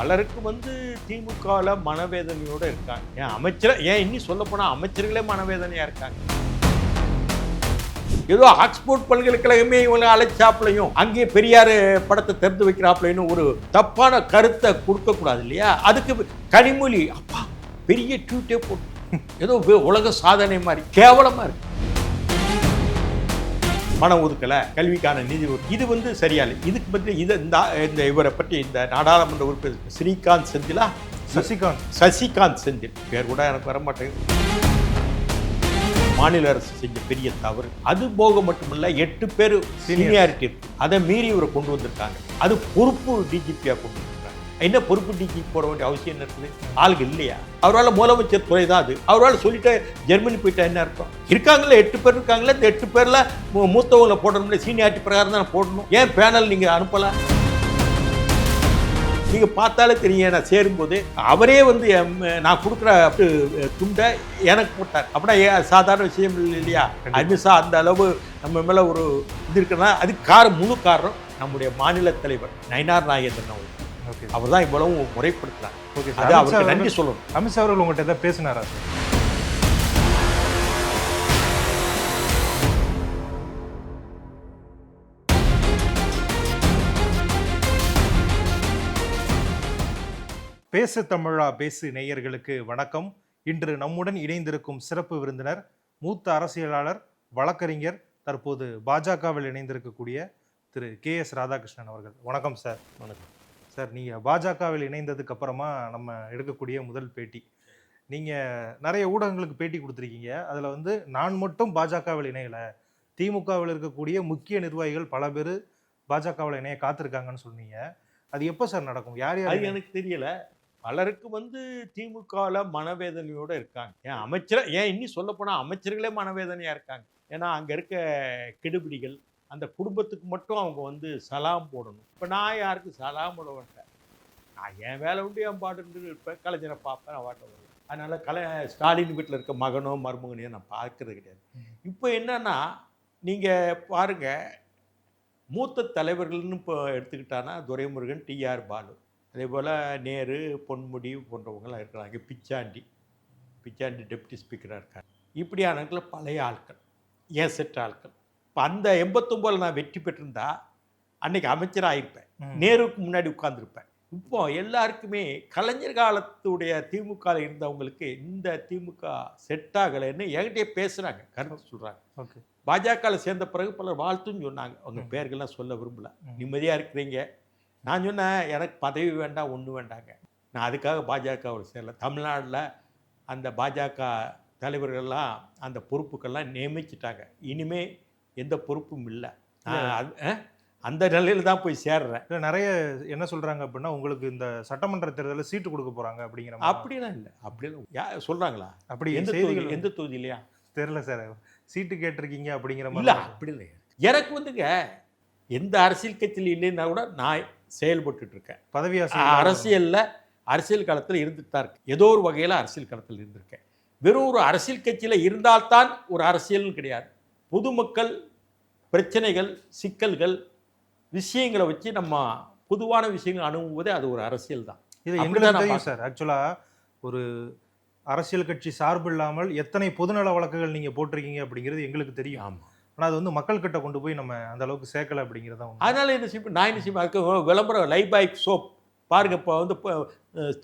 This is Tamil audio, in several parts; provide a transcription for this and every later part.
பலருக்கு வந்து திமுகவில் மனவேதனையோட இருக்காங்க. ஏன் அமைச்சர் ஏன் இன்னும் சொல்ல போனால் அமைச்சர்களே மனவேதனையாக இருக்காங்க. ஏதோ ஆக்ஸ்போர்ட் பல்கலைக்கழகமே இவங்களை அழைச்சாப்புலையும் அங்கே பெரியார் படத்தை திறந்து வைக்கிறாப்லையும் ஒரு தப்பான கருத்தை கொடுக்கக்கூடாது இல்லையா? அதுக்கு கனிமொழி அப்பா பெரிய ட்யூட்டே போட்டு ஏதோ உலக சாதனை மாதிரி கேவலமாக இருக்குது பணம் ஒதுக்கல கல்விக்கான நிதி இது வந்து சரியா இல்லை இதுக்கு பற்றி இது இந்த இந்த இவரை பற்றி இந்த நாடாளுமன்ற உறுப்பினர் ஸ்ரீகாந்த் செந்திலா சசிகாந்த். சசிகாந்த் செந்தில். பேர் கூட எனக்கு வர மாட்டேங்குது. மாநில அரசு செஞ்ச பெரிய தவறு. அது போக மட்டுமல்ல எட்டு பேர் சீனியாரிட்டி அதை மீறி இவரை கொண்டு வந்திருக்காங்க. அது பொறுப்பு டிஜிபியா கொண்டு என்ன பொறுப்பு டிஜிபி போட வேண்டிய அவசியம் என்ன இருக்குது? ஆளுங்க இல்லையா? அவரால் முதலமைச்சர் துறை தான் அது. அவரால் சொல்லிட்டு ஜெர்மனி போயிட்டா என்ன அர்த்தம்? இருக்காங்களே எட்டு பேர் இருக்காங்களே இந்த எட்டு பேர்ல மூத்தவங்களை போடணும்ல சீனியாரிட்டி பிரகாரம் தான் போடணும்? ஏன் பேனல் நீங்க அனுப்பல? நீங்க பார்த்தாலே தெரியும் நான் சேரும்போது அவரே வந்து நான் கொடுக்குற துண்டை எனக்கு போட்டார். அப்படின்னா சாதாரண விஷயம் இல்லை இல்லையா? அமித்ஷா அந்த அளவு நம்ம மேல ஒரு இது இருக்குன்னா அது காரணம் முழு காரணம் நம்முடைய மாநில தலைவர் நயினார் நாகேந்திரன் அவர் அவர் தான் இவ்வளவு முறைப்படுத்துறாங்க ஓகே அது சார் அவருக்கு நன்றி சொல்லணும். அமித்ஷா அவர்கள் உங்கள்கிட்ட ஏதாவது பேசினாரா சார் பேசு தமிழா பேசு நேயர்களுக்கு வணக்கம். இன்று நம்முடன் இணைந்திருக்கும் சிறப்பு விருந்தினர் மூத்த அரசியலாளர் வழக்கறிஞர் தற்போது பாஜகவில் இணைந்திருக்கக்கூடிய திரு கே எஸ் ராதாகிருஷ்ணன் அவர்கள். வணக்கம் சார் வணக்கம். சார். நீங்கள் பாஜகவில் இணைந்ததுக்கு அப்புறமா நம்ம எடுக்கக்கூடிய முதல் பேட்டி. நீங்கள் நிறைய ஊடகங்களுக்கு பேட்டி கொடுத்துருக்கீங்க. அதில் வந்து நான் மட்டும் பாஜகவில் இணையலை. திமுகவில் இருக்கக்கூடிய முக்கிய நிர்வாகிகள் பல பேர் பாஜகவில் இணைய காத்திருக்காங்கன்னு சொன்னீங்க. அது எப்போ சார் நடக்கும்? யார் யார் எனக்கு தெரியல. பலருக்கு வந்து திமுகவில் மனவேதனையோட இருக்காங்க. ஏன் அமைச்சர் ஏன் இன்னும் சொல்ல போனால் அமைச்சர்களே மனவேதனையா இருக்காங்க. ஏன்னா அங்கே இருக்க கெடுபிடிகள் அந்த குடும்பத்துக்கு மட்டும் அவங்க வந்து சலாம் போடணும். இப்போ நான் யாருக்கு சலாம் போட மாட்டேன். நான் என் வேலை உண்டு என் பாட்டு இருப்பேன். கலைஞரை பார்ப்பேன் நான் வாட்ட வருவேன் அதனால கலை ஸ்டாலின் வீட்டில் இருக்க மகனோ மருமகனையோ நான் பார்க்கறது கிடையாது. இப்போ என்னன்னா நீங்கள் பாருங்க மூத்த தலைவர்கள்னு இப்போ எடுத்துக்கிட்டானா துரைமுருகன் டிஆர் பாலு. அதே போல் நேரு பொன்முடி போன்றவங்களாம் இருக்கிறாங்க. பிச்சாண்டி. பிச்சாண்டி டெப்டி ஸ்பீக்கராக இருக்காங்க. இப்படியானவங்கள பழைய ஆட்கள் ஏன் செட் ஆட்கள். இப்போ அந்த எண்பத்தொம்போதில் நான் வெற்றி பெற்றிருந்தா அன்னைக்கு அமைச்சராக ஆயிருப்பேன் ம். நேருக்கு முன்னாடி உட்கார்ந்திருப்பேன். இப்போ எல்லாருக்குமே கலைஞர் காலத்துடைய திமுக இருந்தவங்களுக்கு இந்த திமுக செட் ஆகலைன்னு என்கிட்டயே பேசுகிறாங்க கருத்து சொல்கிறாங்க ஓகே. பாஜகவில் சேர்ந்த பிறகு பலர் வாழ்த்துன்னு சொன்னாங்க. அவங்க. பேர்கள்லாம் சொல்ல விரும்பல. நிம்மதியாக இருக்கிறீங்க. நான் சொன்னேன் எனக்கு பதவி வேண்டாம் ஒன்றும் வேண்டாங்க நான் அதுக்காக பாஜகவில் சேரல. தமிழ்நாட்டில் அந்த பாஜக தலைவர்கள்லாம் அந்த பொறுப்புக்கெல்லாம் நியமிச்சிட்டாங்க. இனிமே எந்த பொறுப்பும் இல்லை. அந்த நிலையில தான் போய் சேர்றேன். இல்ல நிறைய என்ன சொல்றாங்க அப்படின்னா உங்களுக்கு இந்த சட்டமன்ற தேர்தலில் சீட்டு கொடுக்க போறாங்க அப்படிங்கிற. அப்படிலாம் இல்லை. அப்படிலாம் யா சொல்கிறாங்களா அப்படி எந்த செய்திகள் தொகுதி எந்த தொகுதியிலையா? தெரியல சார். சீட்டு கேட்டிருக்கீங்க அப்படிங்கிற இல்லை மாதிரி அப்படி இல்லை. எனக்கு வந்துங்க எந்த அரசியல் கட்சியில் இல்லைன்னா கூட நான் செயல்பட்டுட்டு இருக்கேன். பதவி அரசியல்ல அரசியல் களத்தில் இருந்துட்டு தான் இருக்கு ஏதோ ஒரு வகையில் அரசியல் களத்தில் இருந்திருக்கேன். வெறும் ஒரு அரசியல் கட்சியில் இருந்தால்தான் ஒரு அரசியல்னு கிடையாது. பொதுமக்கள் பிரச்சனைகள் சிக்கல்கள் விஷயங்களை வச்சு நம்ம பொதுவான விஷயங்கள் அணுகுவதே அது ஒரு அரசியல் தான். இது எங்களுக்கு சார். ஆக்சுவலா ஒரு அரசியல் கட்சி சார்பு இல்லாமல் எத்தனை பொதுநல வழக்குகள் நீங்க போட்டிருக்கீங்க அப்படிங்கிறது எங்களுக்கு தெரியும். ஆமாம் ஆனா அது வந்து மக்கள் கிட்ட கொண்டு போய் நம்ம அந்த அளவுக்கு சேர்க்கல அப்படிங்கிறத. அதனால என்ன செய்ய நான் என்ன செய்வேன் அதுக்கு விளம்பரம் லைபாய் சோப். பாருங்க இப்போ வந்து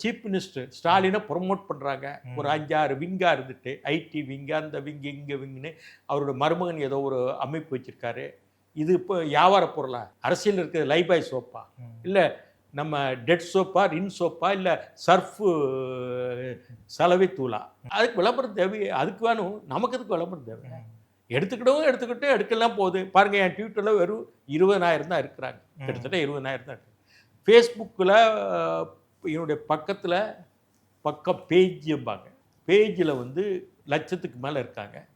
சீஃப் மினிஸ்டர் ஸ்டாலினை ப்ரொமோட் பண்ணுறாங்க. ஒரு அஞ்சாறு விங்கா இருந்துட்டு ஐடி விங்கு அந்த விங்கு இங்கே விங்குன்னு அவரோட மருமகன் ஏதோ ஒரு அமைப்பு வச்சிருக்காரு. இது இப்போ வியாபார பொருளா? அரசியல் இருக்கிறது லைபாய் சோப்பா. இல்லை நம்ம டெட் சோப்பா ரின் சோப்பா இல்லை சர்ஃபு சலவை தூளா? அதுக்கு விளம்பரம் தேவை அதுக்கு வேணும் நமக்கு அதுக்கு விளம்பரம் தேவை. எடுத்துக்கிட்டவும் எடுத்துக்கிட்டு எடுக்கலாம் போகுது. பாருங்க என் ட்விட்டரில் வெறும் இருபதாயிரம் தான் இருக்கிறாங்க. கிட்டத்தட்ட இருபதாயிரம் தான் இருக்கு. ஃபேஸ்புக்கில் என்னுடைய பக்கத்தில் பக்கம் பேஜ்ம்பாங்க பேஜில் வந்து லட்சத்துக்கு மேலே இருக்காங்க.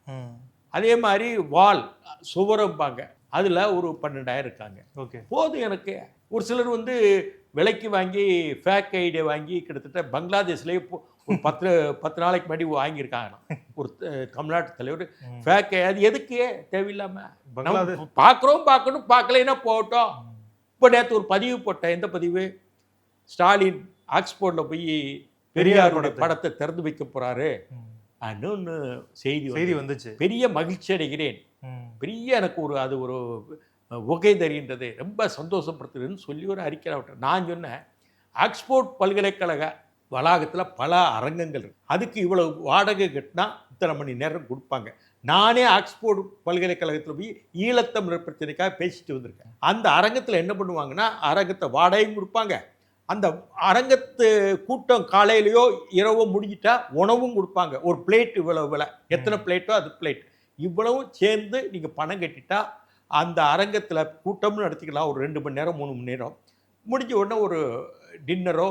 அதே மாதிரி வால் சுவரம்பாங்க. அதில் ஒரு பன்னெண்டாயிரம் இருக்காங்க. ஓகே. போதும் எனக்கு. ஒரு சிலர் வந்து விலைக்கு வாங்கி ஃபேக் ஐடியை வாங்கி கிட்டத்தட்ட பங்களாதேஷ்லேயே ஒரு பத்து பத்து நாளைக்கு முன்னாடி வாங்கியிருக்காங்க ஒரு தமிழ்நாட்டு தலைவர். ஃபேக் அது எதுக்கு? தேவையில்லாம. பங்களாதேஷ். நம்ம பார்க்குறோம் பார்க்கணும் பார்க்கலைன்னா போகட்டும். இப்போ நேற்று ஒரு பதிவு போட்டேன். எந்த பதிவு? ஸ்டாலின் ஆக்ஸ்போர்டில் போய் பெரியார் பெரியாருடைய படத்தை. திறந்து வைக்க போறாரு. ம். இன்னொன்று செய்தி செய்தி வந்து வந்துச்சு. பெரிய மகிழ்ச்சி அடைகிறேன். பெரிய எனக்கு ஒரு அது ஒரு உகை தருகின்றது. ரொம்ப சந்தோஷப்படுத்துதுன்னு சொல்லி ஒரு அறிக்கை விட்டேன். நான் சொன்னேன் ஆக்ஸ்போர்ட் பல்கலைக்கழக வளாகத்தில் பல அரங்கங்கள் இருக்கு. அதுக்கு இவ்வளவு வாடகை கட்டினா இத்தனை மணி நேரம் கொடுப்பாங்க. நானே ஆக்ஸ்போர்ட் பல்கலைக்கழகத்தில் போய் ஈழத்தமிழர் பிரச்சனைக்காக பேசிட்டு வந்திருக்கேன். அந்த அரங்கத்தில் என்ன பண்ணுவாங்கன்னா அரங்கத்தை வாடகையும் கொடுப்பாங்க. அந்த அரங்கத்து கூட்டம் காலையிலையோ இரவோ முடிஞ்சிட்டா உணவும் கொடுப்பாங்க. ஒரு பிளேட் இவ்வளவு விலை. எத்தனை பிளேட்டோ அது பிளேட். இவ்வளவும் சேர்ந்து நீங்கள் பணம் கட்டிட்டா அந்த அரங்கத்தில் கூட்டமும் நடத்திக்கலாம். ஒரு ரெண்டு மணி நேரம் மூணு மணி நேரம். முடிஞ்ச உடனே ஒரு டின்னரோ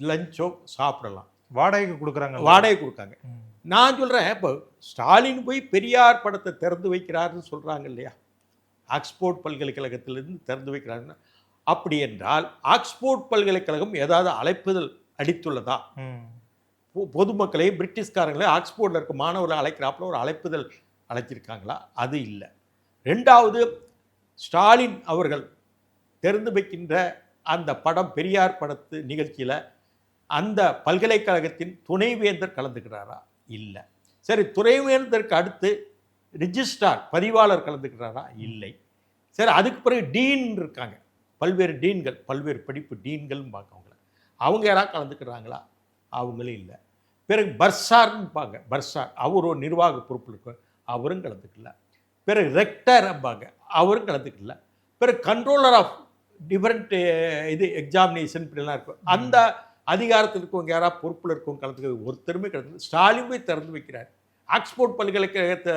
லஞ்சோ சாப்பிடலாம். வாடகைக்கு கொடுக்குறாங்க. வாடகை கொடுக்காங்க. நான் சொல்கிறேன் இப்போ ஸ்டாலின் போய் பெரியார் படத்தை திறந்து வைக்கிறாருன்னு சொல்கிறாங்க இல்லையா? ஆக்ஸ்போர்ட் பல்கலைக்கழகத்திலிருந்து திறந்து வைக்கிறாருன்னு அப்படி என்றால் ஆக்ஸ்போர்ட் பல்கலைக்கழகம் ஏதாவது அழைப்புதல் அடித்துள்ளதா பொதுமக்களை பிரிட்டிஷ்காரங்களை ஆக்ஸ்போர்டில் இருக்க மாணவர்களை அழைக்கிறாப்புல ஒரு அழைப்புதல் அழைச்சிருக்காங்களா அது இல்லை. ரெண்டாவது ஸ்டாலின் அவர்கள் திறந்து வைக்கின்ற அந்த படம் பெரியார் படத்து நிகழ்ச்சியில் அந்த பல்கலைக்கழகத்தின் துணைவேந்தர் கலந்துக்கிறாரா? இல்லை. சரி துணைவேந்தருக்கு அடுத்து ரிஜிஸ்ட்ரார் பதிவாளர் கலந்துக்கிறாரா? இல்லை. சரி அதுக்கு பிறகு டீன் இருக்காங்க. பல்வேறு டீன்கள் பல்வேறு படிப்பு டீன்கள்னு பார்க்கவங்கள அவங்க யாராவது கலந்துக்கிறாங்களா? அவங்களும் இல்லை. பிறகு பர்சார்ன்பாங்க பர்சார் அவர் ஒரு நிர்வாக பொறுப்பில் இருக்க அவரும் கலந்துக்கல. பிறகு ரெக்டர் அம்பாங்க அவரும் கலந்துக்கல. பிறகு கண்ட்ரோலர் ஆஃப் டிஃப்ரெண்ட் இது எக்ஸாமினேஷன் இப்படிலாம் இருக்கும். அந்த அதிகாரத்தில் இருக்கவங்க யாராவது பொறுப்பில் இருக்கவங்க கலந்துக்கிறது ஒருத்தருமே கலந்து ஸ்டாலின் போய் திறந்து வைக்கிறார். ஆக்ஸ்போர்ட் பல்கலைக்கழகத்தை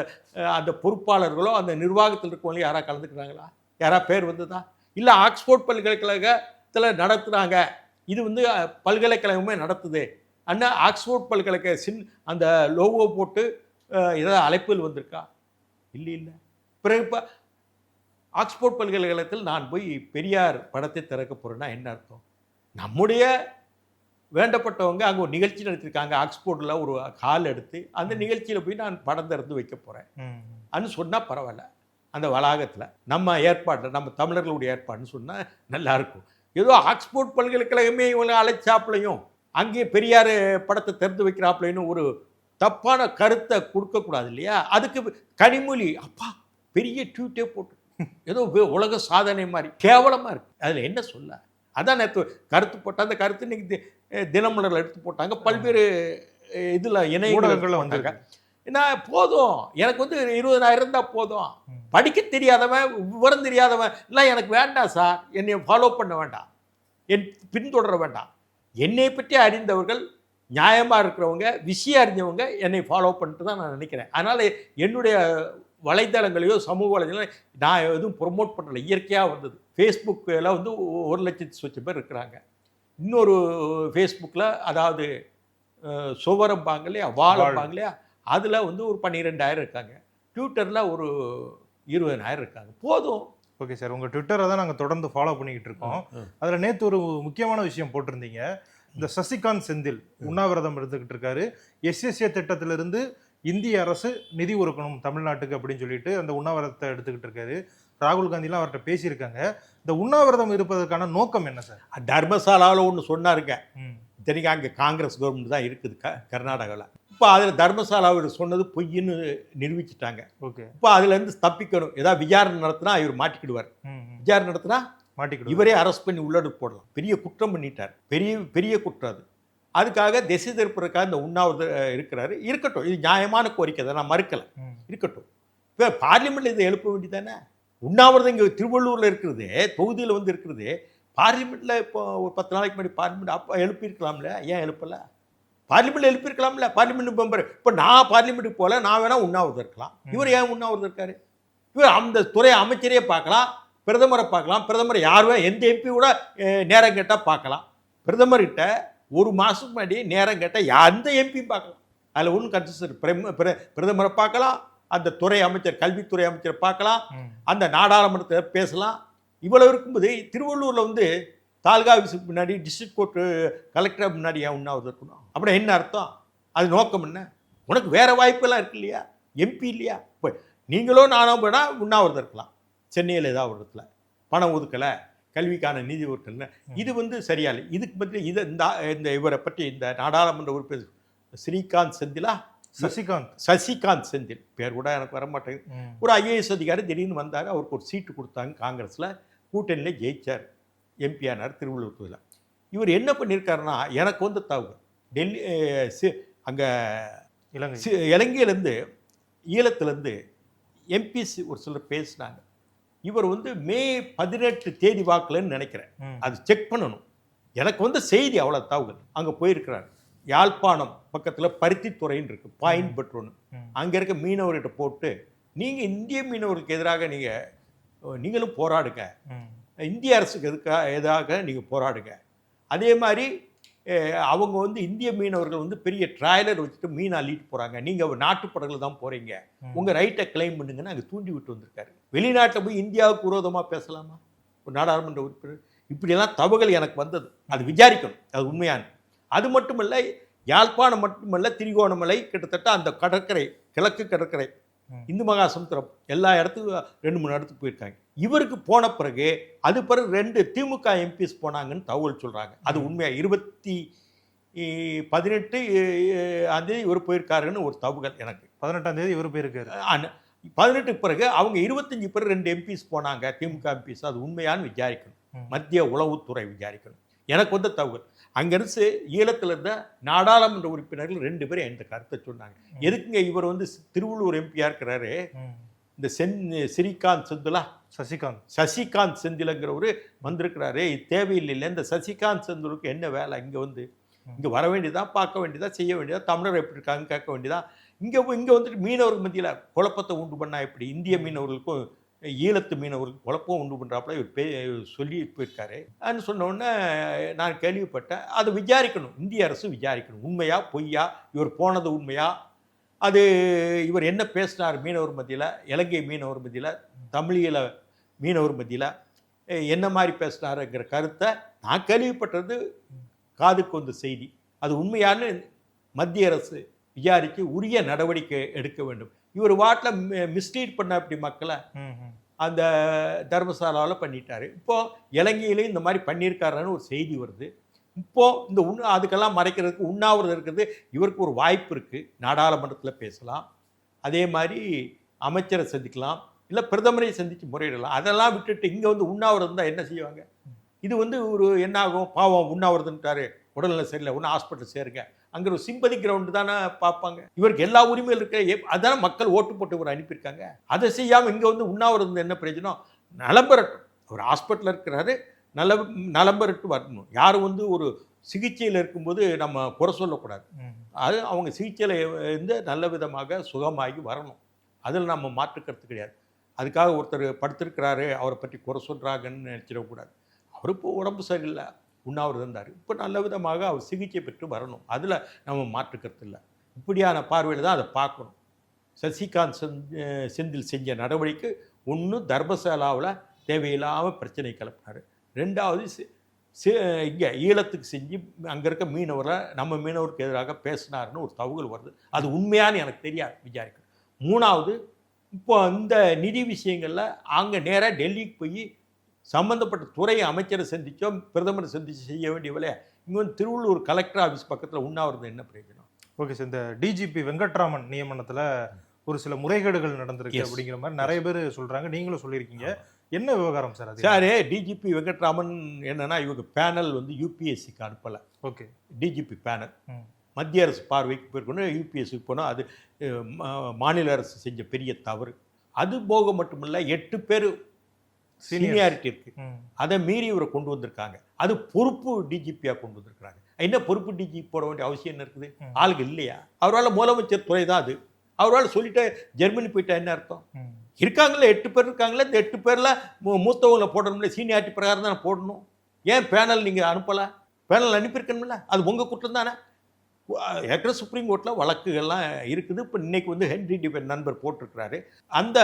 அந்த பொறுப்பாளர்களோ அந்த நிர்வாகத்தில் இருக்கவங்களும் யாராவது கலந்துக்கிறாங்களா? யாரா பேர் வந்ததா? இல்லை ஆக்ஸ்போர்ட் பல்கலைக்கழகத்தில் நடத்துகிறாங்க இது வந்து பல்கலைக்கழகமே நடத்துது. அண்ணா ஆக்ஸ்போர்ட் பல்கலைக்கழக சின் அந்த லோகோ போட்டு ஏதாவது அழைப்பில் வந்திருக்கா? இல்லை இல்லை. பிறகு இப்போ ஆக்ஸ்போர்ட் பல்கலைக்கழகத்தில் நான் போய் பெரியார் படத்தை திறக்க போகிறேன்னா என்ன அர்த்தம்? நம்முடைய வேண்டப்பட்டவங்க அங்கே ஒரு நிகழ்ச்சி நடத்திருக்காங்க ஆக்ஸ்போர்டில் ஒரு ஹால் எடுத்து அந்த நிகழ்ச்சியில் போய் நான் படம் திறந்து வைக்க போகிறேன். அன்னு சொன்னால் பரவாயில்ல. அந்த வளாகத்தில் நம்ம ஏற்பாடு நம்ம தமிழர்களுடைய ஏற்பாடுன்னு சொன்னால் நல்லா இருக்கும். ஏதோ ஆக்ஸ்போர்ட் பல்கலைக்கழகமே இவங்க அழைச்சாப்புலையும் அங்கேயே பெரியார் படத்தை திறந்து வைக்கிறாப்புலையும் ஒரு தப்பான கருத்தை கொடுக்கக்கூடாது இல்லையா? அதுக்கு கனிமொழி அப்பா பெரிய ட்வீட்டே போட்டு ஏதோ உலக சாதனை மாதிரி கேவலமாக இருக்கு. அதில் என்ன சொல்ல? அதான் நேற்று கருத்து போட்டால் அந்த கருத்து இன்னைக்கு தினமலரில் எடுத்து போட்டாங்க. பல்வேறு இதில் இணைய ஊடகங்கள்ல வந்திருக்கு. என்ன போதும். எனக்கு வந்து இருபதாயிரம் இருந்தால் போதும். படிக்க தெரியாதவன் விவரம் தெரியாதவன் எல்லாம் எனக்கு வேண்டாம் சார். என்னை ஃபாலோ பண்ண வேண்டாம். என் பின்தொடர வேண்டாம். என்னை பற்றி அறிந்தவர்கள் நியாயமாக இருக்கிறவங்க விஷயம் அறிஞ்சவங்க என்னை ஃபாலோ பண்ணிட்டு தான் நான் நினைக்கிறேன். அதனால் என்னுடைய வலைத்தளங்களையோ சமூக வலைதளங்களையோ நான் எதுவும் ப்ரொமோட் பண்ணல. இயற்கையாக வந்தது. ஃபேஸ்புக்கில் வந்து ஒரு லட்சத்து சொச்ச பேர் இருக்கிறாங்க. இன்னொரு ஃபேஸ்புக்கில் அதாவது அஹ், சுவரம்பாங்க இல்லையா வாழம்பாங்க இல்லையா அதில் வந்து ஒரு பன்னிரெண்டாயிரம் இருக்காங்க. ட்விட்டரில் ஒரு இருபதாயிரம் இருக்காங்க. போதும். Okay sir. உங்க ட்விட்டரை தான் நாங்க தொடர்ந்து ஃபாலோ பண்ணிக்கிட்டு இருக்கோம். அதுல நேத்து ஒரு முக்கியமான விஷயம் போட்டிருந்தீங்க. இந்த சசிகாந்த் செந்தில் உண்ணாவிரதம் எடுத்துக்கிட்டு இருக்காரு. எஸ்எஸ்ஏ திட்டத்திலிருந்து இந்திய அரசு நிதி ஒதுக்கணும் தமிழ்நாட்டுக்கு அப்படின்னு சொல்லிட்டு அந்த உண்ணாவிரதத்தை எடுத்துக்கிட்டு இருக்காரு. ராகுல் காந்திலாம் அவர்கிட்ட பேசியிருக்காங்க. இந்த உண்ணாவிரதம் இருப்பதற்கான நோக்கம் என்ன சார்? தர்மசாலாவில் ஒன்று சொன்னாருங்க. ம். இத்தனைக்கும் அங்கே காங்கிரஸ் கவர்மெண்ட் தான் இருக்குது க கர்நாடகாவில் இப்போ அதில் தர்மசாலாவில் சொன்னது பொய்ன்னு நிரூபிச்சிட்டாங்க. ஓகே. இப்போ அதுலேருந்து தப்பிக்கணும். ஏதாவது விசாரணை நடத்தினா இவர் மாட்டிக்கிடுவார். விசாரணை நடத்தினா மாட்டிக்கிடுவோம் இவரே அரெஸ்ட் பண்ணி உள்ளடு போடலாம். பெரிய குற்றம் பண்ணிட்டார். பெரிய பெரிய குற்றம் அது. அதுக்காக திசை திருப்புறதுக்காக இந்த உண்ணாவிரத இருக்கிறாரு. இருக்கட்டும். இது நியாயமான கோரிக்கை தான். நான் மறுக்கலை. இருக்கட்டும். இப்போ பார்லிமெண்ட்டில் இதை எழுப்ப வேண்டியதானே? உண்ணாவிரதம் இங்கே திருவள்ளூரில் இருக்கிறது தொகுதியில் வந்து இருக்கிறது. பார்லிமெண்ட்டில் இப்போ ஒரு பத்து நாளைக்கு முன்னாடி பார்லிமெண்ட் அப்போ எழுப்பியிருக்கலாம்ல? ஏன் எழுப்பலை? பார்லிமெண்ட்டில் எழுப்பியிருக்கலாம்ல? Parliament member. இப்போ நான் பார்லிமெண்ட்டுக்கு போகல நான் வேணால் உண்ணாவிரதம் இருக்கலாம். இவர் ஏன் உண்ணாவிரதம் இருக்காரு? இவர் அந்த துறை அமைச்சரையே பார்க்கலாம். பிரதமரை பார்க்கலாம். பிரதமர் யாருமே எந்த எம்பி கூட நேரம் கேட்டால் பார்க்கலாம். பிரதமர்கிட்ட ஒரு மாதத்துக்கு முன்னாடி நேரம் கேட்டால் எந்த எம்பியும் பார்க்கலாம். அதில் ஒன்றும் கன்செஷன் பிரதமரை பார்க்கலாம் அந்த துறை அமைச்சர் கல்வித்துறை அமைச்சரை பார்க்கலாம். அந்த நாடாளுமன்றத்தில் பேசலாம். இவ்வளவு இருக்கும்போது திருவள்ளூரில் வந்து தாலுகா ஆஃபீஸுக்கு முன்னாடி டிஸ்ட்ரிக்ட் கோர்ட்டு கலெக்டர் முன்னாடி ஏன் உண்ணாவிரதம் இருக்கணும்? அப்புறம் என்ன அர்த்தம்? அது நோக்கம் என்ன? உனக்கு வேற வாய்ப்பெல்லாம் இருக்கு இல்லையா? எம்பி இல்லையா? இப்போ நீங்களோ நானும் வேணால் உண்ணாவிரதம் இருக்கலாம். சென்னையில் ஏதாவது ஒரு இடத்துல பணம் ஒதுக்கலை. கல்விக்கான நிதி ஒதுக்கல இது வந்து சரியா இல்லை இதுக்கு பற்றி இதை இந்த இந்த இவரை பற்றி இந்த நாடாளுமன்ற உறுப்பினர் ஸ்ரீகாந்த் செந்திலா சசிகாந்த். சசிகாந்த் செந்தில். பேர் கூட எனக்கு வர மாட்டேங்குது ம். ஒரு ஐஏஎஸ் அதிகாரி திடீர்னு வந்தார் அவருக்கு ஒரு சீட்டு கொடுத்தாங்க காங்கிரஸில். கூட்டணியில் ஜெயிச்சார் எம்பி ஆனார் திருவள்ளூர் தொகுதியில். இவர் என்ன பண்ணியிருக்காருன்னா எனக்கு வந்து தகவல் டெல்லி சி- அங்கே இலங்கை. இலங்கையிலேருந்து ஈழத்துலேருந்து எம்பிஸ் ஒரு சிலர் பேசினாங்க. இவர் வந்து மே பதினெட்டு தேதி வாக்குலன்னு நினைக்கிறேன். அது செக் பண்ணணும். எனக்கு வந்து செய்தி அவ்வளோ தகவல். அங்கே போயிருக்கிறார். யாழ்ப்பாணம் பக்கத்தில் பருத்தித்துறைன்னு இருக்கு பாயிண்ட் பட்ரோன்னு. அங்கே இருக்க மீனவர்கிட்ட போட்டு நீங்கள் இந்திய மீனவருக்கு எதிராக நீங்கள் நீங்களும் போராடுங்க. இந்திய அரசுக்கு எதுக்காக எதாக நீங்கள் போராடுங்க. அதே மாதிரி அவங்க வந்து இந்திய மீனவர்கள் வந்து பெரிய ட்ராய்லர் வச்சுட்டு மீன் அள்ளிட்டு போகிறாங்க நீங்கள் நாட்டுப்படகுல தான் போகிறீங்க. உங்கள் ரைட்டை கிளைம் பண்ணுங்கன்னு அங்கே தூண்டி விட்டு வந்திருக்காரு. வெளிநாட்டில் போய் இந்தியாவுக்கு விரோதமாக பேசலாமா? ஒரு நாடாளுமன்ற உறுப்பினர். இப்படியெல்லாம் தவறுகள் எனக்கு வந்தது. அது விசாரிக்கணும். அது உண்மையான அது மட்டுமல்ல யாழ்ப்பாணம் மட்டுமல்ல திரிகோணமலை கிட்டத்தட்ட அந்த கடற்கரை கிழக்கு கடற்கரை. இந்து மகா சமுத்திரம் எல்லா இடத்துக்கும் ரெண்டு மூணு இடத்துக்கு போயிருக்காங்க. இவருக்கு போன பிறகு அது பிறகு ரெண்டு திமுக எம்பிஸ் போனாங்கன்னு தகவல் சொல்கிறாங்க அது உண்மையா? இருபத்தி பதினெட்டு அந்த இவர் போயிருக்காருன்னு ஒரு தகவல் எனக்கு. பதினெட்டாம் தேதி இவர் போயிருக்காரு. பதினெட்டுக்கு பிறகு அவங்க இருபத்தஞ்சு பேர் ரெண்டு எம்பிஸ் போனாங்க. திமுக எம்பிஸ். அது உண்மையான்னு விசாரிக்கணும். மத்திய உளவுத்துறை விசாரிக்கணும். எனக்கு வந்த தகவல் அங்கிருந்து ஈழத்தில் இருந்த நாடாளுமன்ற உறுப்பினர்கள் ரெண்டு பேரும் என்கிட்ட கருத்தை சொன்னாங்க. எதுக்குங்க இவர் வந்து திருவள்ளூர் எம்பியா இருக்கிறாரு. இந்த சென் ஸ்ரீகாந்த் செந்திலா? சசிகாந்த். சசிகாந்த் செந்திலங்கிறவரு வந்திருக்கிறாரு. இது தேவையில்லை இந்த சசிகாந்த் செந்திலுக்கு என்ன வேலை? இங்கே வந்து இங்கே வர வேண்டியதா? பார்க்க வேண்டியதா? செய்ய வேண்டியதா? தமிழர் எப்படி இருக்காங்க கேட்க வேண்டியதா? இங்கே இங்கே வந்துட்டு மீனவர்கள் மத்தியில் குழப்பத்தை உண்டு பண்ணா எப்படி? இந்திய மீனவர்களுக்கும் ஈழத்து மீனவருக்கு குழப்பம் உண்டு பண்ணுறாப்புல இவர் பே சொல்லி போயிருக்காரு. அப்படின்னு சொன்ன உடனே நான் கேள்விப்பட்டேன் அதை விசாரிக்கணும். இந்திய அரசு விசாரிக்கணும். உண்மையா பொய்யா இவர் போனது உண்மையா? அது இவர் என்ன பேசினார் மீனவர் மத்தியில்? இலங்கை மீனவர் மத்தியில்? தமிழீழ மீனவர் மத்தியில்? என்ன மாதிரி பேசினாருங்கிற கருத்தை நான் கேள்விப்பட்டது காதுக்கு வந்த செய்தி. அது உண்மையான மத்திய அரசு விசாரித்து உரிய நடவடிக்கை எடுக்க வேண்டும். இவர் வாட்டில் மிஸ்லீட் பண்ண அப்படி மக்களை. அந்த தர்மசாலாவில் பண்ணிட்டாரு. இப்போ இலங்கையிலையும் இந்த மாதிரி பண்ணியிருக்காருன்னு ஒரு செய்தி வருது. இப்போ இந்த உண் அதுக்கெல்லாம் மறைக்கிறதுக்கு உண்ணாவிரதம் இருக்கிறது இவருக்கு ஒரு வாய்ப்பு இருக்குது நாடாளுமன்றத்தில் பேசலாம். அதே மாதிரி அமைச்சரை சந்திக்கலாம். இல்லை பிரதமரை சந்தித்து முறையிடலாம். அதெல்லாம் விட்டுட்டு இங்கே வந்து உண்ணாவிரதம் தான் என்ன செய்வாங்க? இது வந்து ஒரு என்ன ஆகும் பாவம் உண்ணாவிரதம்ட்டாரு உடல்நிலை சரியில்லை ஒன்று ஹாஸ்பிட்டல் சேருங்க. அங்கே ஒரு சிம்பதி கிரவுண்டு தானே பார்ப்பாங்க. இவருக்கு எல்லா உரிமையும் இருக்க. அதானே மக்கள் ஓட்டு போட்டு இவர் அனுப்பியிருக்காங்க. அதை செய்யாமல் இங்கே வந்து உண்ணாவிரதம் என்ன பிரயோஜனம்? நலம் பெறட்டும் அவர் ஹாஸ்பிட்டலில் இருக்கிறாரு. நல நலம் பெறட்டு வரணும். யாரும் வந்து ஒரு சிகிச்சையில் இருக்கும்போது நம்ம குறை சொல்லக்கூடாது. அது அவங்க சிகிச்சையில் இருந்து நல்ல விதமாக சுகமாகி வரணும். அதில் நம்ம மாற்றுக்கிறது கிடையாது. அதுக்காக ஒருத்தர் படுத்திருக்கிறாரு அவரை பற்றி குறை சொல்கிறாங்கன்னு நினச்சிடக்கூடாது. அவர் இப்போ உடம்பு சரியில்லை. உண்ணாவிரதம் இருந்தார். இப்போ நல்ல விதமாக அவர் சிகிச்சை பெற்று வரணும். அதில் நம்ம மாற்றுக்கிறது இல்லை. இப்படியான பார்வையில் தான் அதை பார்க்கணும். சசிகாந்த் செந்தில் செஞ்ச நடவடிக்கை ஒன்று தர்மசாலாவில் தேவையில்லாமல் பிரச்சனை கிளப்பினார். ரெண்டாவது இங்கே ஈழத்துக்கு செஞ்சு அங்கே இருக்க மீனவரை நம்ம மீனவருக்கு எதிராக பேசினாருன்னு ஒரு தகவல் வருது. அது உண்மையானு எனக்கு தெரியாது விசாரிக்கணும் மூணாவது இப்போ இந்த நிதி விஷயங்களில் அங்கே நேராக டெல்லிக்கு போய் சம்மந்தப்பட்ட துறை அமைச்சரை சந்திச்சோ பிரதமரை சந்திச்சு செய்ய வேண்டிய வேலையை? இங்கே வந்து திருவள்ளூர் கலெக்டர் ஆஃபீஸ் பக்கத்தில் உண்ணாவிரதம் என்ன பிரயோஜனம்? ஓகே சார் இந்த டிஜிபி வெங்கட்ராமன் நியமனத்துல ஒரு சில முறைகேடுகள் நடந்திருக்கு. அப்படிங்கிற மாதிரி நிறைய பேர் சொல்றாங்க. நீங்களும் சொல்லியிருக்கீங்க. என்ன விவகாரம் சார் அது? சார் டிஜிபி வெங்கட்ராமன் என்னன்னா இவங்க பேனல் வந்து யூபிஎஸ்சிக்கு அனுப்பலை. Okay DGP panel. மத்திய அரசு பார்வைக்கு போயிருக்கணும் யூபிஎஸ்சிக்கு போனால் அது மாநில அரசு செஞ்ச பெரிய தவறு. அது போக மட்டுமில்ல எட்டு பேர். சீனியாரிட்டி இருக்கு. அதை மீறி இவரை கொண்டு வந்திருக்காங்க. அது பொறுப்பு டிஜிபியாக கொண்டு வந்திருக்காங்க என்ன பொறுப்பு டிஜிபி போட வேண்டிய அவசியம் என்ன இருக்குது? ம். ஆளுங்க இல்லையா? அவரால் முதலமைச்சர் துறை தான் அது. அவரால் சொல்லிட்டு ஜெர்மனி போயிட்டா என்ன அர்த்தம். இருக்காங்களே எட்டு பேர் இருக்காங்களே இந்த எட்டு பேரில் மூத்தவங்களை போடணும்ல சீனியாரிட்டி பிரகாரம் தானே போடணும். ஏன் பேனல் நீங்கள் அனுப்பலை? பேனல் அனுப்பியிருக்கணும்ல? அது உங்கள் குற்றம் தானே? ஏற்கனவே சுப்ரீம் கோர்ட்டில் வழக்குகள்லாம் இருக்குது. இப்போ இன்னைக்கு வந்து ஹென்ரி டிபென் நண்பர் போட்டிருக்கிறாரு. அந்த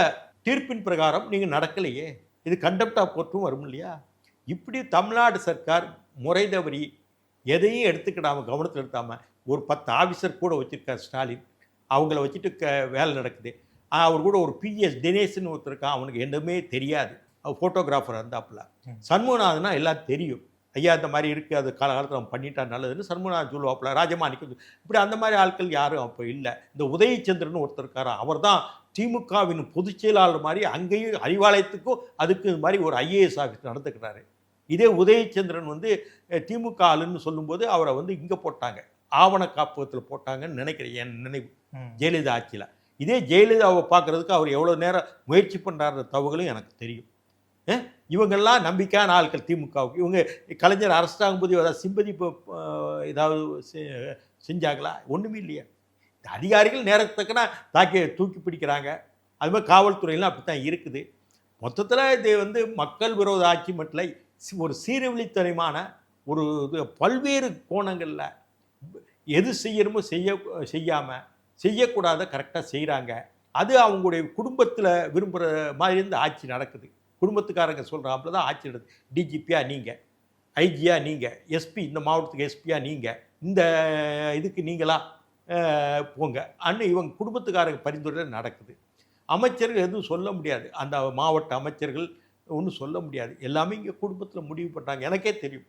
தீர்ப்பின் பிரகாரம் நீங்கள் நடக்கலையே. இது கண்டெப்ட் ஆஃப் கோர்ட்டும் வரும் இல்லையா? இப்படி தமிழ்நாடு சர்க்கார் முறை தவறி எதையும் எடுத்துக்கிடாம கவனத்தில் எடுத்தாமல் ஒரு பத்து ஆஃபீஸர் கூட வச்சிருக்கார் ஸ்டாலின். அவங்கள வச்சுட்டு க வேலை நடக்குது. அவர் கூட ஒரு பிஎஸ் தினேஷ்னு ஒருத்தர் இருக்கான். அவனுக்கு என்னமே தெரியாது. ஃபோட்டோகிராஃபர் இருந்தாப்புல. சண்முகநாதனா எல்லாம் தெரியும். ஐயா இந்த மாதிரி இருக்குது அது காலகாலத்தில் அவன் பண்ணிட்டா நல்லதுன்னு சண்முகநாதன் சொல்லுவாப்புல. ராஜமாணிக்கம் சொல்லு- இப்படி அந்த மாதிரி ஆட்கள் யாரும் அப்போ இல்லை. இந்த உதயச்சந்திரன் ஒருத்தர் இருக்காரா? அவர் தான் திமுகவின் பொதுச் செயலாளர் மாதிரி அங்கேயும் அறிவாலயத்துக்கும் அதுக்கு இது மாதிரி ஒரு ஐஏஎஸ் ஆஃபீஸ் நடந்துக்கிறாரு இதே உதயச்சந்திரன் வந்து திமுக ஆளுன்னு சொல்லும்போது அவரை வந்து இங்கே போட்டாங்க. ஆவண காப்பகத்தில் போட்டாங்கன்னு நினைக்கிறேன் என் நினைவு. ஜெயலலிதா ஆட்சியில். இதே ஜெயலலிதாவை பார்க்கறதுக்கு அவர் எவ்வளோ நேரம் முயற்சி பண்ணுறாரு தகவலும் எனக்கு தெரியும். இவங்கெல்லாம் நம்பிக்கையான ஆட்கள் திமுகவுக்கு. இவங்க கலைஞர் அரசாங்கும்போது ஏதாவது சிம்பதி ஏதாவது செஞ்சாங்களா? ஒன்றுமே இல்லையா. அதிகாரிகள் நேரத்துக்குன்னா தாக்கி தூக்கி பிடிக்கிறாங்க. அது மாதிரி காவல்துறையெல்லாம் அப்படி தான் இருக்குது. மொத்தத்தில் இது வந்து மக்கள் விரோத ஆட்சி மட்டும் இல்லை, ஒரு சீரழித்தனமான ஒரு இது பல்வேறு கோணங்களில் எது செய்யணுமோ செய்ய செய்யாமல் செய்யக்கூடாத கரெக்டாக செய்கிறாங்க அது அவங்களுடைய குடும்பத்தில் விரும்புகிற மாதிரி இருந்து ஆட்சி நடக்குது. குடும்பத்துக்காரங்க சொல்கிறாப்புல தான் ஆட்சி நடக்குது. டிஜிபியாக நீங்கள் ஐஜியாக நீங்கள் எஸ்பி இந்த மாவட்டத்துக்கு எஸ்பியாக நீங்கள் இந்த இதுக்கு நீங்களா? போங்க. அன்னு இவங்க குடும்பத்துக்காரங்க பரிந்துரை நடக்குது. அமைச்சர்கள் எதுவும் சொல்ல முடியாது. அந்த மாவட்ட அமைச்சர்கள் ஒன்றும் சொல்ல முடியாது. எல்லாமே இங்கே குடும்பத்தில் முடிவு பண்ணாங்க எனக்கே தெரியும்.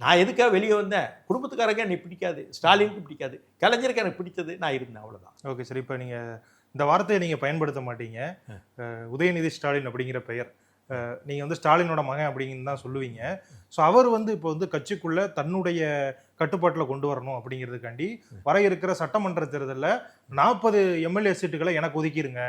நான் எதுக்காக வெளியே வந்தேன்? குடும்பத்துக்காரங்க என்னை பிடிக்காது. ஸ்டாலினுக்கு பிடிக்காது. கலைஞருக்கு எனக்கு பிடிச்சது நான் இருந்தேன் அவ்வளோதான் ஓகே சார். இப்போ நீங்க இந்த வார்த்தையை நீங்க பயன்படுத்த மாட்டீங்க. உதயநிதி ஸ்டாலின் அப்படிங்கிற பெயர். அஹ், நீங்க வந்து ஸ்டாலினோட மகன் அப்படிங்கன்னு தான் சொல்லுவீங்க. ஸோ அவர் வந்து இப்போ வந்து கட்சிக்குள்ள தன்னுடைய கட்டுப்பாட்டில் கொண்டு வரணும் அப்படிங்கிறதுக்காண்டி வர இருக்கிற சட்டமன்ற தேர்தலில் நாற்பது எம்எல்ஏ சீட்டுகளை எனக்கு ஒதுக்கிடுங்க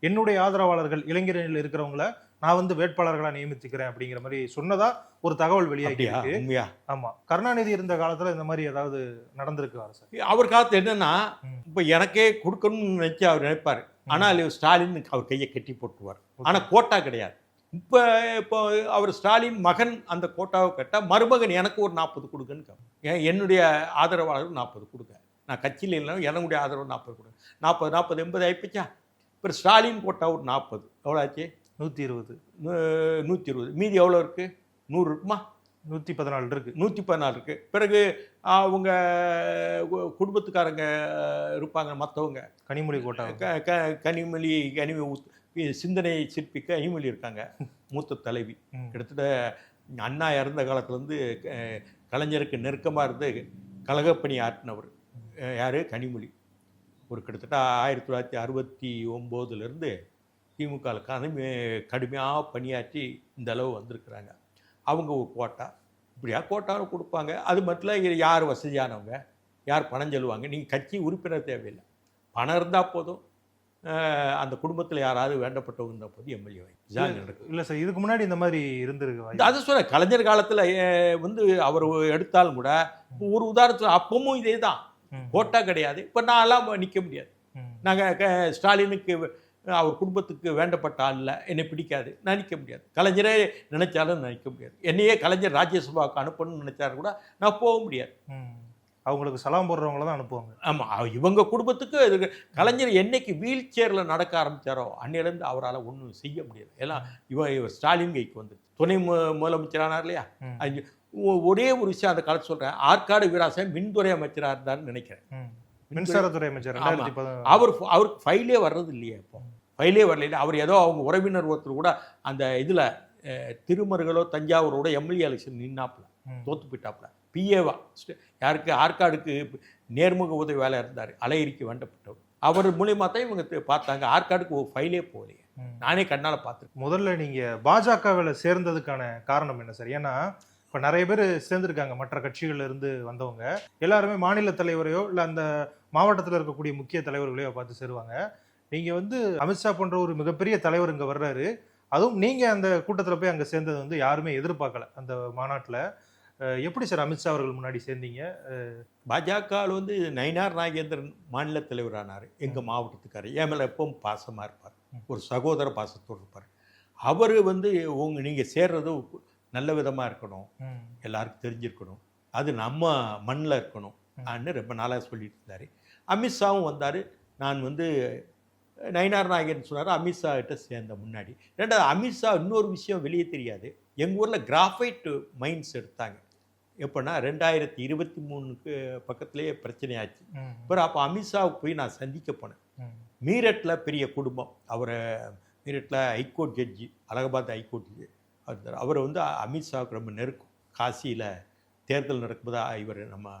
என்னுடைய ஆதரவாளர்கள் இளைஞர்கள் இருக்கிறவங்கள நான் வந்து வேட்பாளர்களா நியமித்துக்கிறேன் அப்படிங்கிற மாதிரி சொன்னதா ஒரு தகவல் வெளியாகி அப்படியா? இருக்கு. உண்மையா? ஆமா. கருணாநிதி இருந்த காலத்துல இந்த மாதிரி ஏதாவது நடந்திருக்கு சார்? அவர் காலத்து என்னன்னா. இப்போ எனக்கே கொடுக்கணும்னு நினைச்சு அவர் நினைப்பார். ஆனால் ஸ்டாலின் அவர் கையை கட்டி போட்டுருவார். ஆனால் கோட்டா கிடையாது. இப்போ இப்போ அவர் ஸ்டாலின் மகன் அந்த கோட்டாவை கேட்டால் மருமகன் எனக்கு ஒரு நாற்பது கொடுங்கன்னு கேட்பான். என்னுடைய ஆதரவாளர்கள் நாற்பது கொடுங்க. நான் கட்சியில் இல்லை என்னுடைய ஆதரவு நாற்பது கொடுங்க. நாற்பது நாற்பது எண்பது ஆயிப்போச்சா? இப்போ ஸ்டாலின் கோட்டா ஒரு நாற்பது. எவ்வளோ ஆச்சு? நூத்தி இருபது. நூ- நூற்றி இருபது. மீதி எவ்வளோ இருக்குது நூறு இருக்குமா? நூத்தி பதினாலு இருக்கு. நூற்றி பதினாலு இருக்குது பிறகு அவங்க குடும்பத்துக்காரங்க இருப்பாங்க மற்றவங்க கனிமொழி கோட்டா. க க கனிமொழி கனிமொழி சிந்தனை சிற்பி கனிமொழி இருக்காங்க. மூத்த தலைவி. கிட்டத்தட்ட அண்ணா இறந்த காலத்துலேருந்து கலைஞருக்கு நெருக்கமாக இருந்து கழகப்பணி ஆற்றினவர். அஹ் யாரு? கனிமொழி. ஒரு கிட்டத்தட்ட ஆயிரத்தி தொள்ளாயிரத்தி அறுபத்தி ஒம்போதுலேருந்து திமுக கடுமை கடுமையாக பணியாற்றி இந்த அளவு வந்திருக்கிறாங்க. அவங்க ஒரு கோட்டா. இப்படியா கோட்டாவை கொடுப்பாங்க. அது மட்டும் இல்லை யார் வசதியானவங்க? யார் பணம் செல்வாங்க நீங்கள் கட்சி உறுப்பினர் தேவையில்லை. பணம் இருந்தால் போதும். அந்த குடும்பத்தில் யாராவது வேண்டப்பட்டவங்க இருந்தால் போதும் எம்எல்ஏ நடக்குது. இல்ல சார் இதுக்கு முன்னாடி இந்த மாதிரி இருந்திருக்கு. அதை சொல்ல கலைஞர் காலத்தில் வந்து அவர் எடுத்தாலும் கூட ஒரு உதாரணத்துக்கு அப்பவும் இதே தான். கோட்டா கிடையாது. இப்போ நான்லாம் நிற்க முடியாது. நாங்கள் ஸ்டாலினுக்கு அவர் குடும்பத்துக்கு வேண்டப்பட்ட ஆள்ல என்னை பிடிக்காது. நான் நிற்க முடியாது. கலைஞரே நினைச்சாலும் நினைக்க முடியாது. என்னையே கலைஞர் ராஜ்யசபாவுக்கு அனுப்பணும்னு நினைச்சாரு கூட நான் போக முடியாது. அவங்களுக்கு சலாம் போடுறவங்கள தான் அனுப்புவாங்க. ஆமாம் இவங்க குடும்பத்துக்கு இது கலைஞர் என்னைக்கு வீல் சேரில் நடக்க ஆரம்பித்தாரோ அன்னையிலேருந்து அவரால் ஒன்றும் செய்ய முடியாது எல்லாம் இவ இவர் ஸ்டாலின் கைக்கு வந்து துணை மு முதலமைச்சரானார் இல்லையா? ஒரே ஒரு விஷயம் அந்த காலத்து சொல்கிறேன் ஆற்காடு வீராசன் மின்துறை அமைச்சராக இருந்தார்னு நினைக்கிறேன். மின்சாரத்துறை அமைச்சர் அவர் அவருக்கு ஃபைலே வர்றது இல்லையே இப்போ. ஃபைலே வரல அவர் ஏதோ அவங்க உறவினர் ஒருத்தர் கூட அந்த இதில் திருமருகலோ தஞ்சாவூரோட எம்எல்ஏ எலெக்ஷன் நின்னாப்புல. தோத்து போயிட்டாப்புல. பிஏவா. யாருக்கு? ஆற்காடுக்கு நேர்முக உதவி வேலை இருந்தார் அலையரிக்கு வேண்டப்பட்டவர். அவர் மூலியமாக தான் இவங்க பார்த்தாங்க. ஆற்காடுக்கு ஒரு ஃபைலே போகலையே. நானே கண்ணால் பார்த்துருக்கேன். முதல்ல நீங்க பாஜகவில் சேர்ந்ததுக்கான காரணம் என்ன சார்? ஏன்னா இப்போ நிறைய பேர் சேர்ந்திருக்காங்க. மற்ற கட்சிகள்ல இருந்து வந்தவங்க. எல்லாருமே மாநில தலைவரையோ இல்லை அந்த மாவட்டத்தில் இருக்கக்கூடிய முக்கிய தலைவர்களையோ பார்த்து சேருவாங்க. நீங்க வந்து அமித்ஷா போன்ற ஒரு மிகப்பெரிய தலைவர் இங்க வர்றாரு. அதுவும் நீங்க அந்த கூட்டத்தில் போய் அங்க சேர்ந்தது வந்து யாருமே எதிர்பார்க்கல அந்த மாநாட்டில். எப்படி சார் அமித்ஷா அவர்கள் முன்னாடி சேர்ந்தீங்க? பாஜகவில் வந்து நயினார் நாகேந்திரன் மாநில தலைவரானார். எங்கள் மாவட்டத்துக்காரர் என் மேலே எப்பவும் பாசமாக இருப்பார். ஒரு சகோதர பாசத்தோடு இருப்பார். அவர் வந்து உங்க நீங்கள் சேர்றது நல்ல விதமாக இருக்கணும். எல்லாருக்கும் தெரிஞ்சிருக்கணும். அது நம்ம மண்ணில் இருக்கணும் அன்னு ரொம்ப நாளாக சொல்லிட்டு இருந்தார். அமித்ஷாவும் வந்தார். நான் வந்து நயினார் நாயகன் சொன்னார் அமித்ஷா கிட்ட சேர்ந்த முன்னாடி. ரெண்டாவது அமித்ஷா இன்னொரு விஷயம் வெளியே தெரியாது. எங்கள் ஊரில் கிராஃபைட் மைன்ஸ் எடுத்தாங்க. எப்போனா ரெண்டாயிரத்தி இருபத்தி மூணுக்கு பக்கத்துலேயே பிரச்சனையாச்சு. அப்புறம் அப்போ அமித்ஷாவுக்கு போய் நான் சந்திக்க போனேன். மீரட்டில் பெரிய குடும்பம். அவரை மீரட்டில் high court judge Allahabad high court judge அவர் அவர் வந்து அமித்ஷாவுக்கு ரொம்ப நெருக்கம். காசியில் தேர்தல் நடக்கும்போது இவர் நம்ம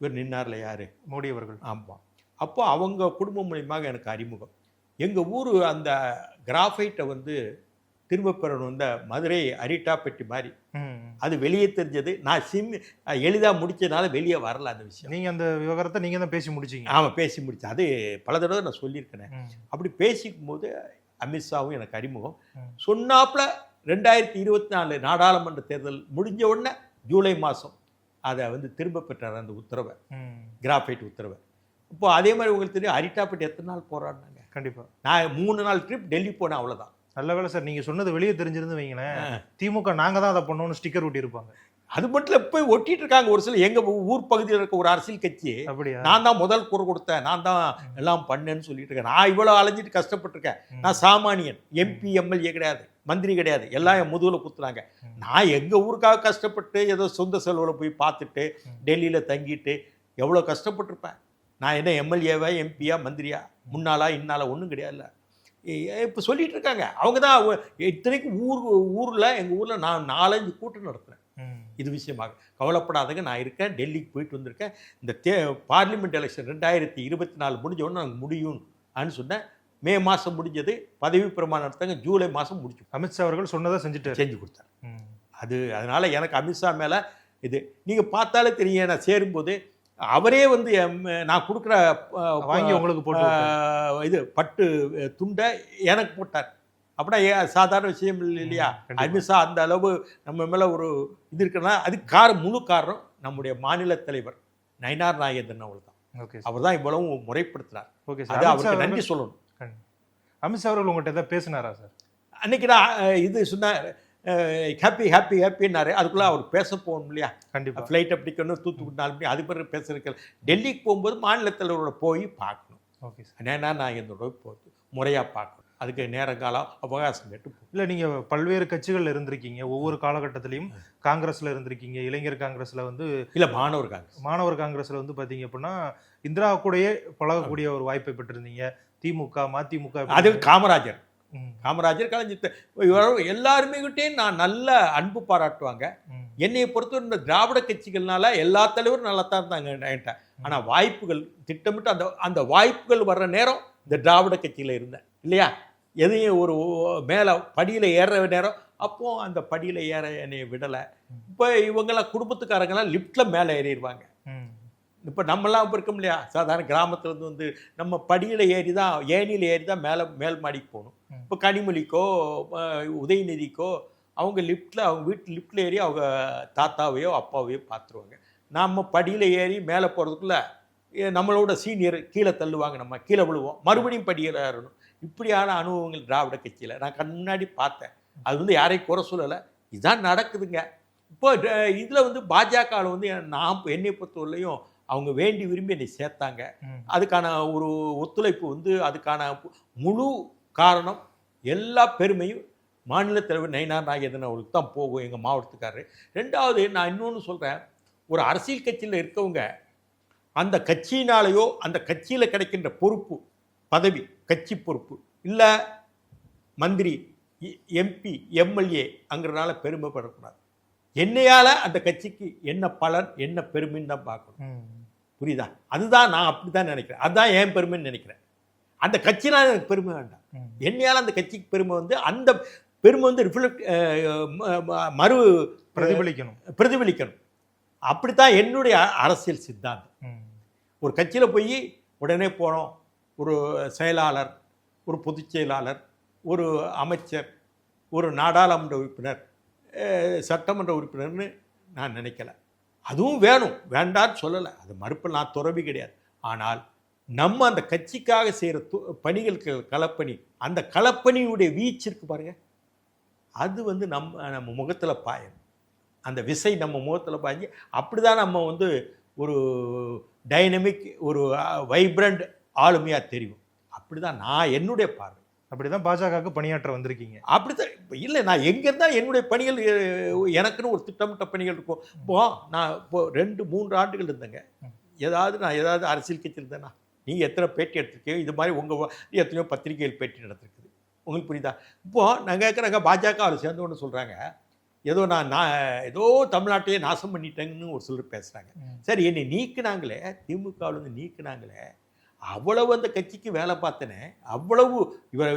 இவர் நின்னார்ல யார்? மோடி அவர்கள். ஆமாம் அப்போ அவங்க குடும்பம் மூலியமாக எனக்கு அறிமுகம். எங்கள் ஊர் அந்த கிராஃபைட்டை வந்து திரும்ப பெறணும் இந்த மதுரை அரிட்டாப்பட்டி மாதிரி. அது வெளியே தெரிஞ்சது. நான் சிம் எளிதாக முடிச்சதுனால வெளியே வரல அந்த விஷயம். நீங்க அந்த விவகாரத்தை நீங்க தான் பேசி முடிச்சீங்க. ஆமாம் பேசி முடித்தேன் அது பல தடவை நான் சொல்லியிருக்கேனே. அப்படி பேசிக்கும் போது அமித்ஷாவும் எனக்கு அறிமுகம். சொன்னாப்புல ரெண்டாயிரத்தி இருபத்தி நாலு நாடாளுமன்ற தேர்தல் முடிஞ்ச உடனே ஜூலை மாதம் அதை வந்து திரும்ப பெற்றார் அந்த உத்தரவை. கிராஃபைட் உத்தரவை. இப்போ அதே மாதிரி உங்களுக்கு தெரியும் அரிட்டாப்பட்டி எத்தனை நாள் போராடினாங்க? கண்டிப்பா. நான் மூணு நாள் ட்ரிப் டெல்லி போனேன் அவ்வளோதான் நல்ல வேளை சார் நீங்க சொன்னது வெளியே தெரிஞ்சிருந்து வைங்களேன். திமுக நாங்க தான் அதை பண்ணோம்னு ஸ்டிக்கர் ஒட்டி இருப்பாங்க அது மட்டும் இல்லை போய் ஒட்டிட்டு இருக்காங்க ஒரு சில எங்க ஊர் பகுதியில் இருக்க ஒரு அரசியல் கட்சி அப்படியா? நான் தான் முதல் குரல் கொடுத்தேன். நான் தான் எல்லாம் பண்ணேன்னு சொல்லிட்டு இருக்கேன். நான் இவ்வளோ அலைஞ்சிட்டு கஷ்டப்பட்டிருக்கேன். நான் சாமானியன் எம்பி எம்எல்ஏ கிடையாது. மந்திரி கிடையாது. எல்லாம் என் முதுகில் குத்துறாங்க. நான் எங்கள் ஊருக்காக கஷ்டப்பட்டு ஏதோ சொந்த செலவில் போய் பார்த்துட்டு. டெல்லியில் தங்கிட்டு எவ்வளோ கஷ்டப்பட்டிருப்பேன். நான் என்ன எம்எல்ஏவா எம்பியா மந்திரியா? முன்னாளா இன்னாலா ஒன்றும் கிடையாதுல்ல. இப்போ சொல்லிட்டு இருக்காங்க அவங்க தான் இத்தனைக்கும் ஊர் ஊரில் எங்கள் ஊரில் நான் நாலஞ்சு கூட்டம் நடத்துகிறேன். இது விஷயமாக. கவலைப்படாதங்க நான் இருக்கேன் டெல்லிக்கு போயிட்டு வந்திருக்கேன். இந்த தே பார்லிமெண்ட் எலெக்ஷன் ரெண்டாயிரத்தி இருபத்தி நாலு முடிஞ்ச உடனே நாங்கள் முடியும் அப்படின்னு சொன்னேன். மே மாதம் முடிஞ்சது பதவி பிரமாணம் நடத்தாங்க ஜூலை மாதம் முடிச்சு அமித்ஷா அவர்கள் சொன்னதை செஞ்சுட்டாரு. செஞ்சு கொடுத்தார். அது அதனால் எனக்கு அமித்ஷா மேலே இது நீங்கள் பார்த்தாலே தெரியும் நான் சேரும்போது அவரே வந்து நான் கொடுக்குற வாங்கி உங்களுக்கு போட்டு இது பட்டு துண்டை எனக்கு போட்டார். அப்படின்னா ஏன் சாதாரண விஷயம் இல்லை இல்லையா. அமித்ஷா அந்த அளவு நம்ம மேலே ஒரு இது இருக்குன்னா அதுக்கு காரணம் முழு காரணம் நம்முடைய மாநில தலைவர் நயினார் நாகேந்திரன் அவர் தான் அவர் தான் இவ்வளவு முறைப்படுத்தினார் ஓகே அது சார். அவருக்கு நன்றி சொல்லணும். அமித்ஷா அவர்கள் உங்கள்கிட்ட ஏதாவது பேசினாரா சார்? அன்னைக்கு நான் இது சொன்னார் ஹாப்பி ஹாப்பி ஹாப்பின்னாரு அதுக்குள்ளே அவர் பேச போகணும் இல்லையா? கண்டிப்பா. ஃப்ளைட்டை பிடிக்கணும் தூத்துக்குடி நாலு மணி அது பிறகு பேசுறதுக்கு. டெல்லிக்கு போகும்போது மாநில தலைவரோட போய் பார்க்கணும். Okay sir. ஏன்னா நான் என்னோட போகுது முறையாக பார்க்கணும். அதுக்கு நேரங்காலம் அவகாசம் கேட்டு. இல்ல நீங்க பல்வேறு கட்சிகள்ல இருந்திருக்கீங்க. ஒவ்வொரு காலகட்டத்திலையும் காங்கிரஸ்ல இருந்திருக்கீங்க இளைஞர் காங்கிரஸ்ல வந்து இல்லை மாணவர் காங்கிரஸ். மாணவர் காங்கிரஸ்ல வந்து பாத்தீங்க அப்படின்னா இந்திரா கூடயே பழகக்கூடிய ஒரு வாய்ப்பை பெற்றிருந்தீங்க. திமுக மதிமுக அது காமராஜர். காமராஜர் கலைஞர் எல்லாருமே கிட்டேயும் நான் நல்ல அன்பு பாராட்டுவாங்க. என்னைய பொறுத்தவரை இந்த திராவிட கட்சிகள்னால எல்லா தலைவரும் நல்லா தான் இருந்தாங்க என்கிட்ட ஆனால் வாய்ப்புகள் திட்டமிட்டு அந்த அந்த வாய்ப்புகள் வர்ற நேரம் இந்த திராவிட கட்சியில் இருந்தேன். இல்லையா? எதையும் ஒரு மேலே படியில் ஏறுற நேரம் அப்போ அந்த படியில் ஏற என்னை விடலை. இப்போ இவங்கெல்லாம் குடும்பத்துக்காரங்கெல்லாம் லிஃப்ட்டில் மேலே ஏறிடுவாங்க இப்போ நம்மலாம் இப்போ இருக்கோம் இல்லையா சாதாரண கிராமத்துல இருந்து வந்து நம்ம படியில் ஏறி தான் ஏணியில் ஏறி தான் மேலே மேல் மாடிக்கு போகணும். இப்போ கனிமொழிக்கோ உதயநிதிக்கோ அவங்க லிஃப்ட்டில் அவங்க வீட்டு லிஃப்ட்டில் ஏறி அவங்க தாத்தாவையோ அப்பாவையோ பார்த்துருவாங்க நம்ம படியில் ஏறி மேலே போகிறதுக்குள்ள நம்மளோட சீனியர் கீழே தள்ளுவாங்க நம்ம கீழே விழுவோம். மறுபடியும் படியில் ஏறணும். இப்படியான அனுபவங்கள் திராவிட கட்சியில் நான் கண் முன்னாடி பார்த்தேன். அது வந்து யாரையும் குறை சொல்லலை. இதுதான் நடக்குதுங்க. இப்போ இதில் வந்து பாஜகவில் வந்து நான் என்னை பொறுத்தவரையிலையும் அவங்க வேண்டி விரும்பி என்னை சேர்த்தாங்க. அதுக்கான ஒரு ஒத்துழைப்பு வந்து அதுக்கான முழு காரணம் எல்லா பெருமையும் மாநில தலைவர் நயினார் நாகேந்திரன் அவருக்கு தான் போகும் எங்கள் மாவட்டத்துக்காரரு ரெண்டாவது நான் இன்னொன்று சொல்கிறேன் ஒரு அரசியல் கட்சியில் இருக்கவங்க அந்த கட்சியினாலேயோ அந்த கட்சியில் கிடைக்கின்ற பொறுப்பு பதவி கட்சி பொறுப்பு இல்லை மந்திரி எம்பி எம்எல்ஏ அங்கிறனால பெருமைப்படக்கூடாது என்னையால் அந்த கட்சிக்கு என்ன பலன் என்ன பெருமைன்னு தான் பார்க்கணும். புரியுதா? அதுதான் நான் அப்படி தான் நினைக்கிறேன். அதுதான் என் பெருமைன்னு நினைக்கிறேன். அந்த கட்சினால் எனக்கு பெருமை வேண்டாம். என்னையால் அந்த கட்சிக்கு பெருமை வந்து அந்த பெருமை வந்து ரிஃப்ளெக்ட் மறு பிரதிபலிக்கணும். பிரதிபலிக்கணும். அப்படித்தான் என்னுடைய அரசியல் சித்தாந்தம். ஒரு கட்சியில் போய் உடனே போனோம். ஒரு செயலாளர் ஒரு பொதுச் செயலாளர் ஒரு அமைச்சர் ஒரு நாடாளுமன்ற உறுப்பினர் சட்டமன்ற உறுப்பினர்னு நான் நினைக்கல. அதுவும் வேணும். வேண்டான்னு சொல்லலை. அது மறுப்பு நான் துறவி கிடையாது. ஆனால் நம்ம அந்த கட்சிக்காக செய்கிற து பணிகளுக்கு களப்பணி அந்த களப்பணியுடைய வீச்சு இருக்கு பாருங்க. அது வந்து நம்ம நம்ம முகத்தில் பாயும். அந்த விசை நம்ம முகத்தில் பாய்ஞ்சி அப்படி தான் நம்ம வந்து ஒரு டைனமிக் ஒரு வைப்ரண்ட் ஆளுமையாக தெரியும். அப்படி தான் நான் என்னுடைய பார்வை. அப்படிதான் பாஜகவுக்கு பணியாற்ற வந்திருக்கீங்க. அப்படித்தான் இப்போ இல்லை நான் எங்கே இருந்தால் என்னுடைய பணிகள் எனக்குன்னு ஒரு திட்டமிட்ட பணிகள் இருக்கும். இப்போ நான் இப்போ ரெண்டு மூன்று ஆண்டுகள் இருந்தேங்க. ஏதாவது நான் ஏதாவது அரசியல் கட்சி இருந்தேன்னா நீங்கள் எத்தனை பேட்டி எடுத்திருக்கீங்க? இது மாதிரி உங்கள் எத்தனையோ பத்திரிகைகள் பேட்டி நடத்திருக்குது உங்களுக்கு புரியுதா? இப்போது நான் கேட்குறாங்க பாஜக அவர் சேர்ந்தவொன்னு சொல்கிறாங்க ஏதோ நான் நான் ஏதோ தமிழ்நாட்டையே நாசம் பண்ணிட்டேங்கன்னு ஒரு சிலர் பேசுகிறாங்க சரி என்னை நீக்குனாங்களே திமுகவிலேருந்து நீக்குனாங்களே அவ்வளவு அந்த கட்சிக்கு வேலை பார்த்தனே அவ்வளவு இவர்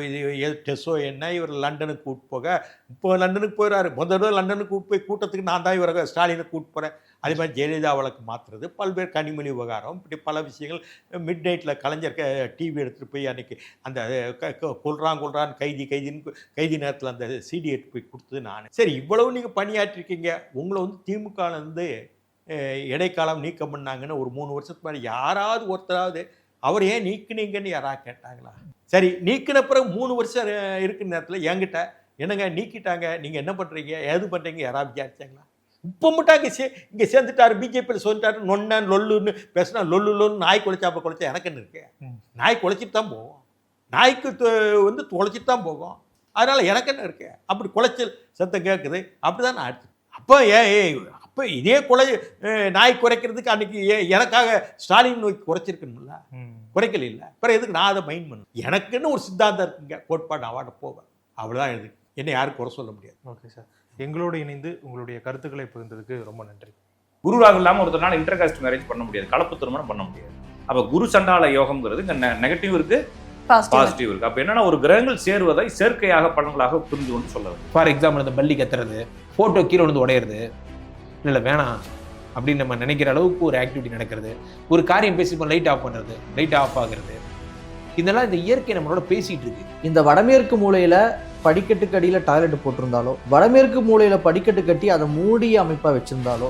டெஸ்ஸோ என்ன இவர் லண்டனுக்கு கூட்டு போக இப்போ லண்டனுக்கு போயிடாரு முதல் தடவை லண்டனுக்கு கூட்டு போய் கூட்டத்துக்கு நான் தான் இவரை ஸ்டாலினை கூட்டு போகிறேன் அதே மாதிரி ஜெயலலிதா வழக்கு மாற்றுறது பல்வேறு கனிமொழி விவகாரம் இப்படி பல விஷயங்கள். மிட் நைட்டில் கலைஞர் டிவி எடுத்துகிட்டு போய் அன்றைக்கி அந்த க- கொல்றான் கொல்றான் கைதி கைதின்னு கைதி நேரத்தில் அந்த சிடி எடுத்து போய் கொடுத்தது நான். சரி இவ்வளவு நீங்கள் பணியாற்றிருக்கீங்க. உங்களை வந்து திமுகலேருந்து இடைக்காலம் நீக்கம் பண்ணாங்கன்னு ஒரு மூணு வருஷத்துக்கு முன்னாடி யாராவது ஒருத்தராவது அவர் ஏன் நீக்குனீங்கன்னு யாராவது கேட்டாங்களா? சரி நீக்கின பிறகு மூணு வருஷம் இருக்கிற நேரத்தில் என்கிட்ட என்னங்க நீக்கிட்டாங்க. நீங்கள் என்ன பண்ணுறீங்க ஏது பண்ணுறீங்க யாராவது விசாரிச்சாங்களா? இப்போ மட்டும் அங்கே சே இங்கே சேர்ந்துட்டாரு பிஜேபியில் சொல்லிட்டாரு நொன்னன் லொல்லுன்னு பேசினா லொல்லு லொல்லு நாய் குலைச்சாப்ப குலைச்சா எனக்கு என்ன இருக்கு. நாய் குலைச்சிட்டு தான் போகும் நாய்க்கு வந்து தொலைச்சிட்டு தான் போகும் அதனால் எனக்கு என்ன இருக்கு? அப்படி குலைச்சல் சத்தம் கேட்குது அப்படி தான் நான் எடுத்து அப்போ ஏய் அப்போ இதே கொலை நாய் குறைக்கிறதுக்கு அன்னைக்கு ஏ- எனக்காக ஸ்டாலின் நோக்கி குறைச்சிருக்கணும்ல. குறைக்கல இல்லை அப்புறம் எதுக்கு நான் அதை மைண்ட் பண்ணணும்? எனக்குன்னு ஒரு சித்தாந்தம் இருக்குங்க. கோட்பாடு அவார்டு போவேன். அவ்வளோதான் எழுது என்னை யாரும் குறை சொல்ல முடியாது. Okay sir. எங்களோடு இணைந்து உங்களுடைய கருத்துக்களை பகிர்ந்ததுக்கு ரொம்ப நன்றி. குருவாக இல்லாமல் ஒருத்தனால இன்டர் காஸ்ட் மேரேஜ் பண்ண முடியாது. கலப்பு திருமணம் பண்ண முடியாது. அப்போ குரு சண்டால யோகம்ங்கிறது இங்கே நெகட்டிவ் இருக்கு பாசிட்டிவ் இருக்கு. அப்போ என்னன்னா ஒரு கிரகங்கள் சேர்வதை செயற்கையாக பலன்களாக புரிந்து கொண்டு சொல்ல ஃபார் எக்ஸாம்பிள் இந்த பல்லி கத்துறது ஃபோட்டோ கீழே விழுந்து உடையிறது இல்லை இல்லை வேணாம். அப்படின்னு நம்ம நினைக்கிற அளவுக்கு ஒரு ஆக்டிவிட்டி நடக்கிறது. ஒரு காரியம் பேசிப்போம் லைட் ஆஃப் பண்ணுறது லைட் ஆஃப் ஆகிறது. இதெல்லாம் இந்த இயற்கை நம்மளோட பேசிகிட்டு இருக்கு. இந்த வடமேற்கு மூலையில் படிக்கட்டுக்கு அடியில் டாய்லெட் போட்டிருந்தாலோ வடமேற்கு மூலையில் படிக்கட்டு கட்டி அதை மூடிய அமைப்பாக வச்சுருந்தாலோ